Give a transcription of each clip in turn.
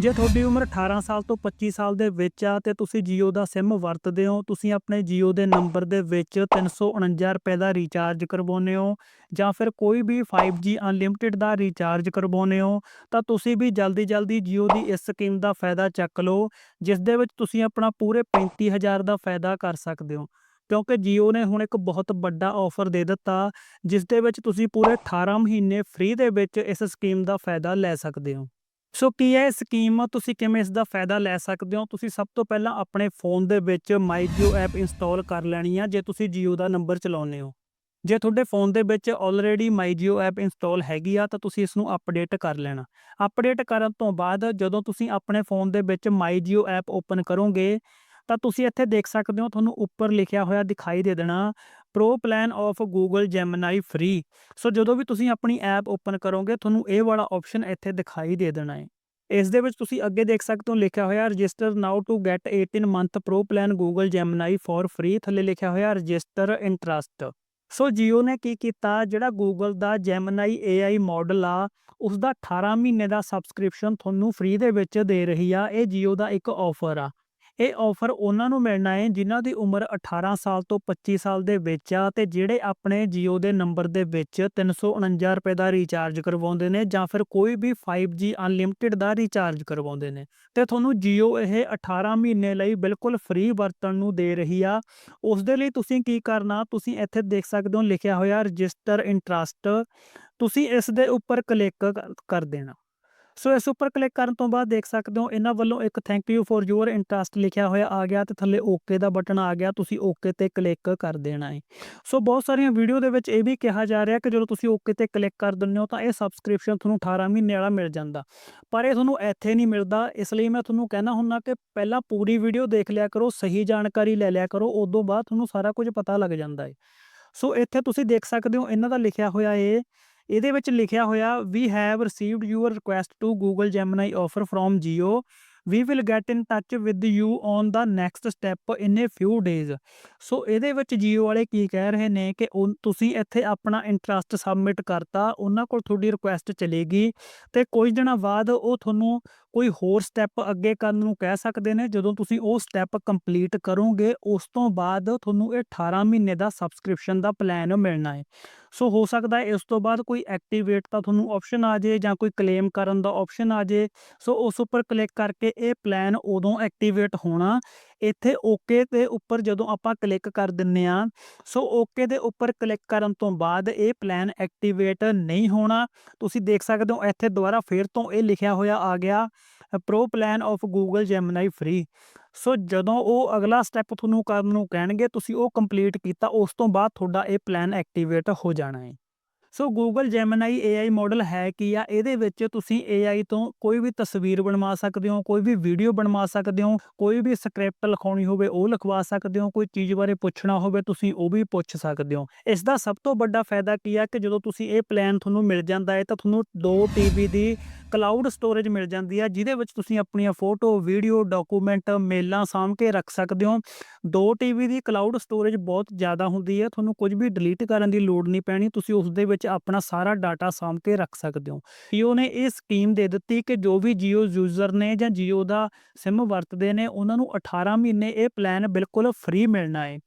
ਜੇ ਤੁਹਾਡੀ ਉਮਰ 18 ਸਾਲ ਤੋਂ 25 ਸਾਲ ਦੇ ਵਿੱਚ ਆ ਤੇ ਤੁਸੀਂ Jio ਦਾ SIM ਵਰਤਦੇ ਹੋ, ਤੁਸੀਂ ਆਪਣੇ Jio ਦੇ ਨੰਬਰ ਦੇ ਵਿੱਚ 349 ਰੁਪਏ ਦਾ ਰੀਚਾਰਜ ਕਰਵਾਉਂਦੇ ਹੋ ਜਾਂ ਫਿਰ ਕੋਈ ਵੀ 5G ਅਨਲਿਮਿਟਿਡ ਦਾ ਰੀਚਾਰਜ ਕਰਵਾਉਂਦੇ ਹੋ, ਤਾਂ ਤੁਸੀਂ ਵੀ ਜਲਦੀ ਜਲਦੀ Jio ਦੀ ਇਸ ਸਕੀਮ ਦਾ ਫਾਇਦਾ ਚੱਕ ਲਓ, ਜਿਸ ਦੇ ਵਿੱਚ ਤੁਸੀਂ ਆਪਣਾ ਪੂਰੇ 35000 ਦਾ ਫਾਇਦਾ ਕਰ ਸਕਦੇ ਹੋ। ਕਿਉਂਕਿ Jio ਨੇ ਹੁਣ ਇੱਕ ਬਹੁਤ ਵੱਡਾ ਆਫਰ ਦੇ ਦਿੱਤਾ, ਜਿਸ ਦੇ ਵਿੱਚ ਤੁਸੀਂ ਪੂਰੇ 18 ਮਹੀਨੇ ਫ੍ਰੀ ਦੇ ਵਿੱਚ ਇਸ ਸਕੀਮ ਦਾ ਫਾਇਦਾ ਲੈ ਸਕਦੇ ਹੋ। ਸੋ ਕੀ ਹੈ ਇਹ ਸਕੀਮ ਤੁਸੀਂ ਕਿਵੇਂ ਇਸ ਦਾ ਫਾਇਦਾ ਲੈ ਸਕਦੇ ਹੋ? ਤੁਸੀਂ ਸਭ ਤੋਂ ਪਹਿਲਾਂ ਆਪਣੇ ਫੋਨ ਦੇ ਵਿੱਚ ਮਾਈ ਜੀਓ ਐਪ ਇੰਸਟਾਲ ਕਰ ਲੈਣੀ ਆ, ਜੇ ਤੁਸੀਂ ਜੀਓ ਦਾ ਨੰਬਰ ਚਲਾਉਂਦੇ ਹੋ। ਜੇ ਤੁਹਾਡੇ ਫੋਨ ਦੇ ਵਿੱਚ already my Jio app install ਹੈਗੀ ਆ, ਤਾਂ ਤੁਸੀਂ ਇਸ ਨੂੰ ਅਪਡੇਟ ਕਰ ਲੈਣਾ। ਅਪਡੇਟ ਕਰਨ ਤੋਂ ਬਾਅਦ ਜਦੋਂ ਤੁਸੀਂ ਆਪਣੇ ਫੋਨ ਦੇ ਵਿੱਚ ਮਾਈ ਜੀਓ ਐਪ ਓਪਨ ਕਰੋਗੇ, ਤਾਂ ਤੁਸੀਂ ਇੱਥੇ ਦੇਖ ਸਕਦੇ ਹੋ, ਤੁਹਾਨੂੰ ਉੱਪਰ ਲਿਖਿਆ ਹੋਇਆ ਦਿਖਾਈ ਦੇ ਦੇਣਾ pro plan of Google Gemini free so ਜਦੋਂ ਵੀ ਤੁਸੀਂ ਆਪਣੀ ਐਪ ਓਪਨ ਕਰੋਗੇ, ਤੁਹਾਨੂੰ ਇਹ ਵਾਲਾ ਆਪਸ਼ਨ ਇੱਥੇ ਦਿਖਾਈ ਦੇ ਦੇਣਾ ਹੈ। ਇਸ ਦੇ ਵਿੱਚ ਤੁਸੀਂ ਅੱਗੇ ਦੇਖ ਸਕਦੇ ਹੋ ਲਿਖਿਆ ਹੋਇਆ register now to get 18 month pro plan Google Gemini for free ਥੱਲੇ ਲਿਖਿਆ ਹੋਇਆ ਰਜਿਸਟਰ ਇੰਟਰਸਟ ਸੋ ਜੀਓ ਨੇ ਕੀ ਕੀਤਾ? ਜਿਹੜਾ ਗੂਗਲ ਦਾ Gemini AI ਮਾਡਲ ਆ ਉਸ ਦਾ 18 ਮਹੀਨੇ ਦਾ ਸਬਸਕ੍ਰਿਪਸ਼ਨ ਤੁਹਾਨੂੰ ਫ੍ਰੀ ਦੇ ਵਿੱਚ ਦੇ ਰਹੀ ਆ। ਇਹ ਜੀਓ ਦਾ ਇੱਕ ਆਫਰ ਆ। ਇਹ ਆਫਰ ਉਹਨਾਂ ਨੂੰ ਮਿਲਣਾ ਹੈ ਜਿਨ੍ਹਾਂ ਦੀ ਉਮਰ 18 ਸਾਲ ਤੋਂ 25 ਸਾਲ ਦੇ ਵਿੱਚ ਆ ਤੇ ਜਿਹੜੇ ਆਪਣੇ Jio ਦੇ ਨੰਬਰ ਦੇ ਵਿੱਚ 349 ਰੁਪਏ ਦਾ ਰੀਚਾਰਜ ਕਰਵਾਉਂਦੇ ਨੇ ਜਾਂ ਫਿਰ ਕੋਈ ਵੀ 5G ਅਨਲਿਮਿਟਿਡ ਦਾ ਰੀਚਾਰਜ ਕਰਵਾਉਂਦੇ ਨੇ। ਤੇ ਤੁਹਾਨੂੰ Jio ਇਹ 18 ਮਹੀਨੇ ਲਈ ਬਿਲਕੁਲ ਫ੍ਰੀ ਵਰਤਣ ਨੂੰ ਦੇ ਰਹੀ ਆ। ਉਸ ਦੇ ਲਈ ਤੁਸੀਂ ਕੀ ਕਰਨਾ, ਤੁਸੀਂ ਇੱਥੇ ਦੇਖ ਸਕਦੇ ਹੋ ਲਿਖਿਆ ਹੋਇਆ ਰਜਿਸਟਰ ਇੰਟਰਸਟ ਤੁਸੀਂ ਇਸ ਦੇ ਉੱਪਰ ਕਲਿੱਕ ਕਰ ਦੇਣਾ। ਸੋ ਇਸ ਉੱਪਰ ਕਲਿੱਕ ਕਰਨ ਤੋਂ ਬਾਅਦ ਦੇਖ ਸਕਦੇ ਹੋ, ਇਹਨਾਂ ਵੱਲੋਂ ਇੱਕ thank you for your interest ਲਿਖਿਆ ਹੋਇਆ ਆ ਗਿਆ ਤੇ ਥੱਲੇ ਓਕੇ ਦਾ ਬਟਨ ਆ ਗਿਆ, ਤੁਸੀਂ ਓਕੇ ਤੇ ਕਲਿੱਕ ਕਰ ਦੇਣਾ ਹੈ। ਸੋ ਬਹੁਤ ਸਾਰੀਆਂ ਵੀਡੀਓ ਦੇ ਵਿੱਚ ਇਹ ਵੀ ਕਿਹਾ ਜਾ ਰਿਹਾ ਕਿ ਜਦੋਂ ਤੁਸੀਂ ਓਕੇ ਤੇ ਕਲਿੱਕ ਕਰ ਦਿੰਦੇ ਹੋ ਤਾਂ ਇਹ ਸਬਸਕ੍ਰਿਪਸ਼ਨ ਤੁਹਾਨੂੰ 18 ਮਹੀਨੇ ਵਾਲਾ ਮਿਲ ਜਾਂਦਾ। ਪਰ ਇਹ ਤੁਹਾਨੂੰ ਇੱਥੇ ਨਹੀਂ ਮਿਲਦਾ, ਇਸ ਲਈ ਮੈਂ ਤੁਹਾਨੂੰ ਕਹਿਣਾ ਹੁੰਦਾ ਕਿ ਪਹਿਲਾਂ ਪੂਰੀ ਵੀਡੀਓ ਦੇਖ ਲਿਆ ਕਰੋ, ਸਹੀ ਜਾਣਕਾਰੀ ਲੈ ਲਿਆ ਕਰੋ, ਉਦੋਂ ਬਾਅਦ ਤੁਹਾਨੂੰ ਸਾਰਾ ਕੁਝ ਪਤਾ ਲੱਗ ਜਾਂਦਾ ਹੈ। ਸੋ ਇੱਥੇ ਤੁਸੀਂ ਦੇਖ ਸਕਦੇ ਹੋ, ਇਹਨਾਂ ਦਾ ਲਿਖਿਆ ਹੋਇਆ ਹੈ ਇਹਦੇ ਵਿੱਚ ਲਿਖਿਆ ਹੋਇਆ we have received your request to Google Gemini offer from Jio we will get in touch with you on the next step in a few days so ਇਹਦੇ ਵਿੱਚ ਜੀਓ ਵਾਲੇ ਕੀ ਕਹਿ ਰਹੇ ਨੇ ਕਿ ਉਹ- ਤੁਸੀਂ ਇੱਥੇ ਆਪਣਾ ਇੰਟਰਸਟ ਸਬਮਿਟ ਕਰਤਾ, ਉਹਨਾਂ ਕੋਲ ਤੁਹਾਡੀ ਰਿਕੁਐਸਟ ਚਲੇਗੀ ਤੇ ਕੁਝ ਦਿਨਾਂ ਬਾਅਦ ਉਹ ਤੁਹਾਨੂੰ ਕੋਈ ਹੋਰ ਸਟੈਪ ਅੱਗੇ ਕਰਨ ਨੂੰ ਕਹਿ ਸਕਦੇ ਨੇ, ਜਦੋਂ ਤੁਸੀਂ ਉਹ ਸਟੈਪ ਕੰਪਲੀਟ ਕਰੋਗੇ, ਉਸ ਤੋਂ ਬਾਅਦ ਤੁਹਾਨੂੰ ਇਹ 18 ਮਹੀਨੇ ਦਾ ਸਬਸਕ੍ਰਿਪਸ਼ਨ ਦਾ ਪਲਾਨ ਮਿਲਣਾ ਹੈ ਸੋ ਹੋ ਸਕਦਾ ਹੈ ਇਸ ਤੋਂ ਬਾਅਦ ਕੋਈ ਐਕਟੀਵੇਟ ਦਾ ਤੁਹਾਨੂੰ ਆਪਸ਼ਨ ਆ ਜੇ ਜਾਂ ਕੋਈ ਕਲੇਮ ਕਰਨ ਦਾ ਆਪਸ਼ਨ ਆ ਜੇ ਸੋ ਉਸ ਉੱਪਰ ਕਲਿੱਕ ਕਰਕੇ ਇਹ ਪਲਾਨ ਉਦੋਂ ਐਕਟੀਵੇਟ ਹੋਣਾ ਇੱਥੇ ਓਕੇ ਦੇ ਉੱਪਰ ਜਦੋਂ ਆਪਾਂ ਕਲਿੱਕ ਕਰ ਦਿੰਨੇ ਆ ਸੋ ਓਕੇ ਦੇ ਉੱਪਰ ਕਲਿੱਕ ਕਰਨ ਤੋਂ ਬਾਅਦ ਇਹ ਪਲਾਨ ਐਕਟੀਵੇਟ ਨਹੀਂ ਹੋਣਾ। ਤੁਸੀਂ ਦੇਖ ਸਕਦੇ ਹੋ ਇੱਥੇ ਦੁਬਾਰਾ ਫੇਰ ਤੋਂ ਇਹ ਲਿਖਿਆ ਹੋਇਆ ਆ ਗਿਆ pro plan of Google Gemini free so ਜਦੋਂ ਉਹ ਅਗਲਾ ਸਟੈਪ ਤੁਹਾਨੂੰ ਕਰਨ ਨੂੰ ਕਹਿਣਗੇ, ਤੁਸੀਂ ਉਹ ਕੰਪਲੀਟ ਕੀਤਾ, ਉਸ ਤੋਂ ਬਾਅਦ ਤੁਹਾਡਾ ਇਹ ਪਲਾਨ ਐਕਟੀਵੇਟ ਹੋ ਜਾਣਾ ਹੈ so Google Gemini AI model ਹੈ ਕੀ ਆ? ਇਹਦੇ ਵਿੱਚ ਤੁਸੀਂ AI ਤੋਂ ਕੋਈ ਵੀ ਤਸਵੀਰ ਬਣਵਾ ਸਕਦੇ ਹੋ, ਕੋਈ ਵੀ ਵੀਡੀਓ ਬਣਵਾ ਸਕਦੇ ਹੋ, ਕੋਈ ਵੀ ਸਕ੍ਰਿਪਟ ਲਿਖਾਉਣੀ ਹੋਵੇ, ਉਹ ਲਿਖਵਾ ਸਕਦੇ ਹੋ, ਕੋਈ ਚੀਜ਼ ਬਾਰੇ ਪੁੱਛਣਾ ਹੋਵੇ, ਤੁਸੀਂ ਉਹ ਵੀ ਪੁੱਛ ਸਕਦੇ ਹੋ। ਇਸ ਦਾ ਸਭ ਤੋਂ ਵੱਡਾ ਫਾਇਦਾ ਕੀ ਆ? ਕਿ ਜਦੋਂ ਤੁਸੀਂ ਇਹ ਪਲਾਨ ਤੁਹਾਨੂੰ ਮਿਲ ਜਾਂਦਾ ਹੈ, ਤਾਂ ਤੁਹਾਨੂੰ 2 TB ਦੀ ਕਲਾਊਡ ਸਟੋਰੇਜ ਮਿਲ ਜਾਂਦੀ ਆ, ਜਿਹਦੇ ਵਿੱਚ ਤੁਸੀਂ ਆਪਣੀਆਂ ਫੋਟੋ ਵੀਡੀਓ ਡਾਕੂਮੈਂਟ ਮੇਲਾਂ ਸਾਂਭ ਕੇ ਰੱਖ ਸਕਦੇ ਹੋ। 2 TB ਦੀ ਕਲਾਊਡ ਸਟੋਰੇਜ ਬਹੁਤ ਜ਼ਿਆਦਾ ਹੁੰਦੀ ਹੈ ਤੁਹਾਨੂੰ ਕੁਝ ਵੀ ਡਿਲੀਟ ਕਰਨ ਦੀ ਲੋੜ ਨਹੀਂ ਪੈਣੀ, ਤੁਸੀਂ ਉਸ ਦੇ ਵਿੱਚ ਆਪਣਾ ਸਾਰਾ ਡਾਟਾ ਸਾਂਭ ਕੇ ਰੱਖ ਸਕਦੇ ਹੋ। Jio ਨੇ ਇਹ ਸਕੀਮ ਦੇ ਦਿੱਤੀ ਕਿ ਜੋ ਵੀ Jio ਯੂਜ਼ਰ ਨੇ ਜਾਂ Jio ਦਾ SIM ਵਰਤਦੇ ਨੇ, ਉਹਨਾਂ ਨੂੰ 18 ਮਹੀਨੇ ਇਹ ਪਲਾਨ ਬਿਲਕੁਲ ਫ੍ਰੀ ਮਿਲਣਾ ਹੈ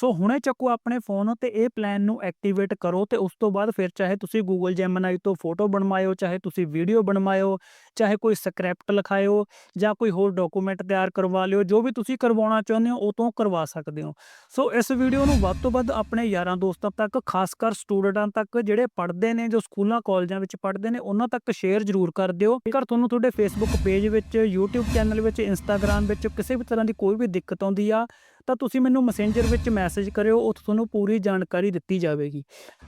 ਸੋ ਹੁਣੇ ਚੱਕੋ ਆਪਣੇ ਫੋਨ ਤੇ ਇਹ ਪਲਾਨ ਨੂੰ ਐਕਟੀਵੇਟ ਕਰੋ ਤੇ ਉਸ ਤੋਂ ਬਾਅਦ ਫਿਰ ਚਾਹੇ ਤੁਸੀਂ Google Gemini ਤੋਂ ਫੋਟੋ ਬਣਵਾਇਓ, ਚਾਹੇ ਤੁਸੀਂ ਵੀਡੀਓ ਬਣਵਾਇਓ, ਚਾਹੇ ਕੋਈ ਸਕ੍ਰਿਪਟ ਲਿਖਾਇਓ ਜਾਂ ਕੋਈ ਹੋਰ ਡਾਕੂਮੈਂਟ ਤਿਆਰ ਕਰਵਾ ਲਿਓ, ਜੋ ਵੀ ਤੁਸੀਂ ਕਰਵਾਉਣਾ ਚਾਹੁੰਦੇ ਹੋ ਉਹ ਤੋਂ ਕਰਵਾ ਸਕਦੇ ਹੋ। ਸੋ ਇਸ ਵੀਡੀਓ ਨੂੰ ਵੱਧ ਤੋਂ ਵੱਧ ਆਪਣੇ ਯਾਰਾਂ ਦੋਸਤਾਂ ਤੱਕ, ਖਾਸ ਕਰ ਸਟੂਡੈਂਟਾਂ ਤੱਕ, ਜਿਹੜੇ ਪੜ੍ਹਦੇ ਨੇ, ਜੋ ਸਕੂਲਾਂ, ਕਾਲਜਾਂ ਵਿੱਚ ਪੜ੍ਹਦੇ ਨੇ, ਉਹਨਾਂ ਤੱਕ ਸ਼ੇਅਰ ਜ਼ਰੂਰ ਕਰ ਦਿਓ। ਜੇਕਰ ਤੁਹਾਨੂੰ ਤੁਹਾਡੇ ਫੇਸਬੁੱਕ ਪੇਜ ਵਿੱਚ, YouTube ਚੈਨਲ ਵਿੱਚ, Instagram ਵਿੱਚ ਕਿਸੇ ਵੀ ਤਰ੍ਹਾਂ ਦੀ ਕੋਈ ਵੀ ਦਿੱਕਤ ਆਉਂਦੀ ਆ ਤਾਂ ਤੁਸੀਂ ਮੈਨੂੰ ਮੈਸੇਂਜਰ ਵਿੱਚ ਮੈਸੇਜ ਕਰਿਓ ਉੱਥੇ ਤੁਹਾਨੂੰ ਪੂਰੀ ਜਾਣਕਾਰੀ ਦਿੱਤੀ ਜਾਵੇਗੀ।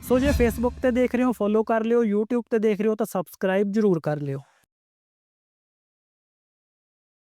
ਸੋ ਜੇ ਫੇਸਬੁੱਕ ਤੇ ਦੇਖ ਰਹੇ ਹੋ ਫੋਲੋ ਕਰ ਲਿਓ, YouTube ਤੇ ਦੇਖ ਰਹੇ ਹੋ, ਤਾਂ ਸਬਸਕ੍ਰਾਈਬ ਜ਼ਰੂਰ ਕਰ ਲਿਓ।